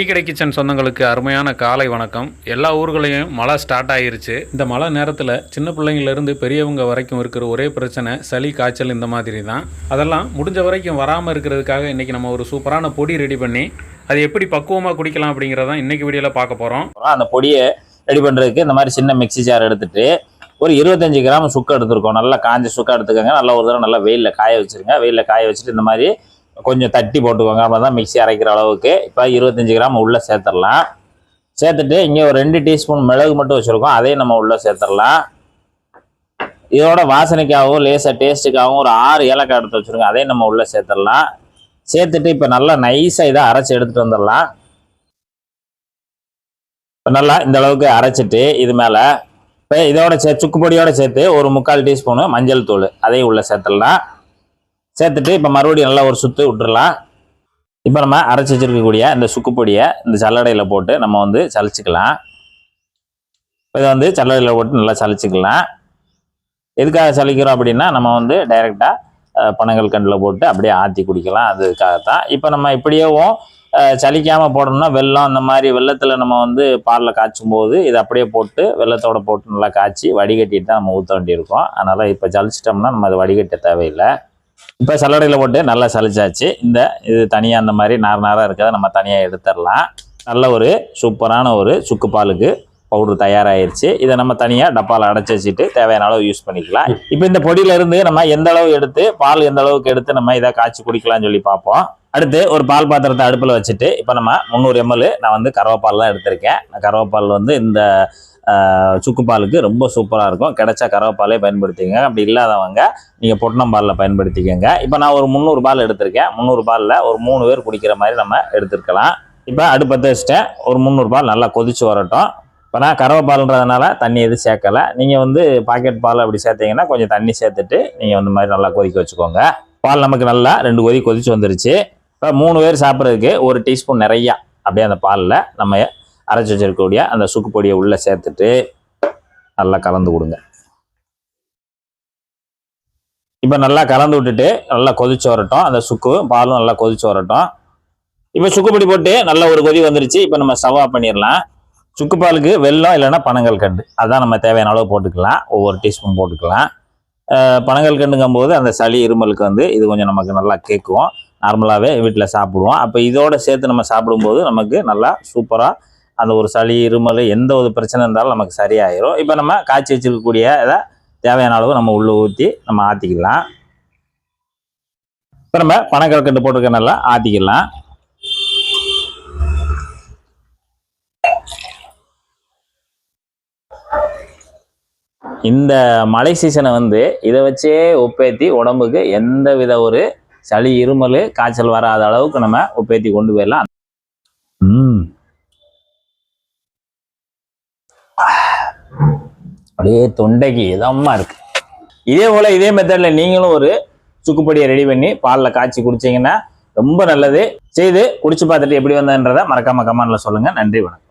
Tea கடை kitchen சொந்தங்களுக்கு அருமையான காலை வணக்கம். எல்லா ஊர்களையும் மழை ஸ்டார்ட் ஆயிருச்சு. இந்த மழை நேரத்தில் சின்ன பிள்ளைங்கள்லேருந்து பெரியவங்க வரைக்கும் இருக்கிற ஒரே பிரச்சனை சளி காய்ச்சல் இந்த மாதிரி தான் அதெல்லாம் முடிஞ்ச வரைக்கும் வராமல் இருக்கிறதுக்காக இன்றைக்கி நம்ம ஒரு சூப்பரான பொடி ரெடி பண்ணி அது எப்படி பக்குவமாக குடிக்கலாம் அப்படிங்கிறதான் இன்றைக்கி வீடியோவில் பார்க்க போகிறோம் அந்த பொடியை ரெடி பண்ணுறதுக்கு இந்த மாதிரி சின்ன மிக்ஸி ஜார் எடுத்துகிட்டு ஒரு இருபத்தஞ்சு கிராம் சுக்கு எடுத்துருக்கோம். நல்லா காஞ்ச சுக்கா எடுத்துக்கோங்க. நல்லா ஒரு தடவை நல்லா வெயிலில் காய வச்சுருங்க. வெயிலில் காய வச்சுட்டு இந்த மாதிரி கொஞ்சம் தட்டி போட்டுக்கோங்க. அப்போ தான் மிக்ஸி அரைக்கிற அளவுக்கு. இப்போ இருபத்தஞ்சி கிராம் உள்ளே சேர்த்துடலாம். சேர்த்துட்டு இங்கே ஒரு ரெண்டு டீஸ்பூன் மிளகு மட்டும் வச்சுருக்கோம். அதையும் நம்ம உள்ளே சேர்த்துடலாம். இதோட வாசனைக்காகவும் லேசாக டேஸ்ட்டுக்காகவும் ஒரு ஆறு ஏலக்காய் எடுத்து வச்சுருக்கோம். அதையும் நம்ம உள்ளே சேர்த்துடலாம். சேர்த்துட்டு இப்போ நல்லா நைஸாக இதை அரைச்சி எடுத்துகிட்டு வந்துடலாம். இப்போ நல்லா இந்த அளவுக்கு அரைச்சிட்டு இது மேலே இப்போ இதோட சே சுக்கு சேர்த்து ஒரு முக்கால் டீஸ்பூனு மஞ்சள் தூள் அதையும் உள்ளே சேர்த்துடலாம். சேர்த்துட்டு இப்போ மறுபடியும் நல்லா ஒரு சுற்று விட்டுறலாம். இப்போ நம்ம அரைச்சி வச்சிருக்கக்கூடிய இந்த சுக்கு பொடியை இந்த சல்லடையில் போட்டு நம்ம வந்து சலிச்சுக்கலாம். இப்போ இதை வந்து சல்லடையில் போட்டு நல்லா சலிச்சுக்கலாம். எதுக்காக சலிக்கிறோம் அப்படின்னா நம்ம வந்து டைரெக்டாக பனங்கள் கண்டில் போட்டு அப்படியே ஆற்றி குடிக்கலாம். அதுக்காகத்தான். இப்போ நம்ம இப்படியேவும் சலிக்காமல் போடணும்னா வெல்லம் அந்த மாதிரி வெள்ளத்தில் நம்ம வந்து பாலில் காய்ச்சும் போது இதை அப்படியே போட்டு வெள்ளத்தோட போட்டு நல்லா காய்ச்சி வடிகட்டிட்டு தான் நம்ம ஊற்ற வேண்டியிருக்கோம். அதனால் இப்போ சலிச்சிட்டோம்னா நம்ம அதை வடிகட்ட தேவையில்லை. இப்போ சல்லடையில் போட்டு நல்லா சலிச்சாச்சு இந்த இது தனியாக அந்த மாதிரி நார் நாராக இருக்கிறத நம்ம தனியாக எடுத்துடலாம். நல்ல ஒரு சூப்பரான ஒரு சுக்கு பாலுக்கு பவுடர் தயாராகிருச்சு இதை நம்ம தனியாக டப்பாவில் அடைச்சி வச்சுட்டு தேவையான அளவு யூஸ் பண்ணிக்கலாம். இப்போ இந்த பொடியில இருந்து நம்ம எந்த அளவு எடுத்து பால் எந்த அளவுக்கு எடுத்து நம்ம இதை காய்ச்சி குடிக்கலாம்னு சொல்லி பார்ப்போம். அடுத்து ஒரு பால் பாத்திரத்தை அடுப்பில் வச்சுட்டு இப்போ நம்ம முந்நூறு எம்எல் நான் வந்து கறவைப்பால் தான் எடுத்திருக்கேன் கறவைப்பால் வந்து இந்த சுக்குப்பாலுக்கு ரொம்ப சூப்பராக இருக்கும். கிடைச்ச கறவைப்பாலே பயன்படுத்திக்கங்க. அப்படி இல்லாதவங்க நீங்கள் பொட்டினம் பாலில் பயன்படுத்திக்கோங்க. இப்போ நான் ஒரு முந்நூறு பால் எடுத்திருக்கேன். முந்நூறு பாலில் ஒரு மூணு பேர் குடிக்கிற மாதிரி நம்ம எடுத்துருக்கலாம். இப்போ அடுப்பத்தை வச்சுட்டேன் ஒரு முந்நூறு பால் நல்லா கொதிச்சு வரட்டும். இப்போ நான் கறவை பால்ன்றதுனால தண்ணி எதுவும் சேர்க்கலை. நீங்கள் வந்து பாக்கெட் பால் அப்படி சேர்த்தீங்கன்னா கொஞ்சம் தண்ணி சேர்த்துட்டு நீங்கள் வந்து மாதிரி நல்லா கொதிக்க வச்சுக்கோங்க. பால் நமக்கு நல்லா ரெண்டு கொதி கொதிச்சு வந்துருச்சு. மூணு பேர் சாப்பிட்றதுக்கு ஒரு டீஸ்பூன் நிறையா அப்படியே அந்த பாலில் நம்ம அரைச்சி வச்சிருக்கக்கூடிய அந்த சுக்கு பொடியை உள்ளே சேர்த்துட்டு நல்லா கலந்து கொடுங்க. இப்போ நல்லா கலந்து விட்டுட்டு நல்லா கொதிச்சு வரட்டும். அந்த சுக்கு பாலும் நல்லா கொதிச்சு வரட்டும். இப்போ சுக்கு பொடி போட்டு நல்ல ஒரு கொதி வந்துருச்சு. இப்போ நம்ம ஸ்டவ் ஆஃப் பண்ணிடலாம். சுக்கு பாலுக்கு வெல்லம் இல்லைன்னா பனங்கள் கண்டு. அதான் நம்ம தேவையான அளவு போட்டுக்கலாம். ஒவ்வொரு டீஸ்பூன் போட்டுக்கலாம். பனங்கல் பனங்கள் கண்டுங்கும் போது அந்த சளி இருமலுக்கு வந்து இது கொஞ்சம் நமக்கு நல்லா கேட்கும். நார்மலாகவே வீட்டில் சாப்பிடுவோம். அப்போ இதோட சேர்த்து நம்ம சாப்பிடும்போது நமக்கு நல்லா சூப்பராக அந்த ஒரு சளி இருமல் எந்த ஒரு பிரச்சனை இருந்தாலும் நமக்கு சரியாயிரும். இப்போ நம்ம காய்ச்சி வச்சிருக்கக்கூடிய இதை தேவையான அளவு நம்ம உள்ளே ஊற்றி நம்ம ஆற்றிக்கலாம் இப்போ நம்ம பனக்கற்கண்டு போட்டிருக்க நல்லா ஆற்றிக்கலாம் இந்த மழை சீசனை வந்து இதை வச்சே உப்பேத்தி உடம்புக்கு எந்த வித ஒரு சளி இருமல் காய்ச்சல் வராத அளவுக்கு நம்ம உப்பேத்தி கொண்டு போயிடலாம். அப்படியே தொண்டைக்கு இதமா இருக்கு. இதே போல இதே மெத்தட்ல நீங்களும் ஒரு சுக்குப்பொடியை ரெடி பண்ணி பாலில் காய்ச்சி குடிச்சீங்கன்னா ரொம்ப நல்லது. செய்து குடிச்சு பார்த்துட்டு எப்படி வந்ததுன்றதை மறக்காம கமெண்ட்ல சொல்லுங்க. நன்றி வணக்கம்.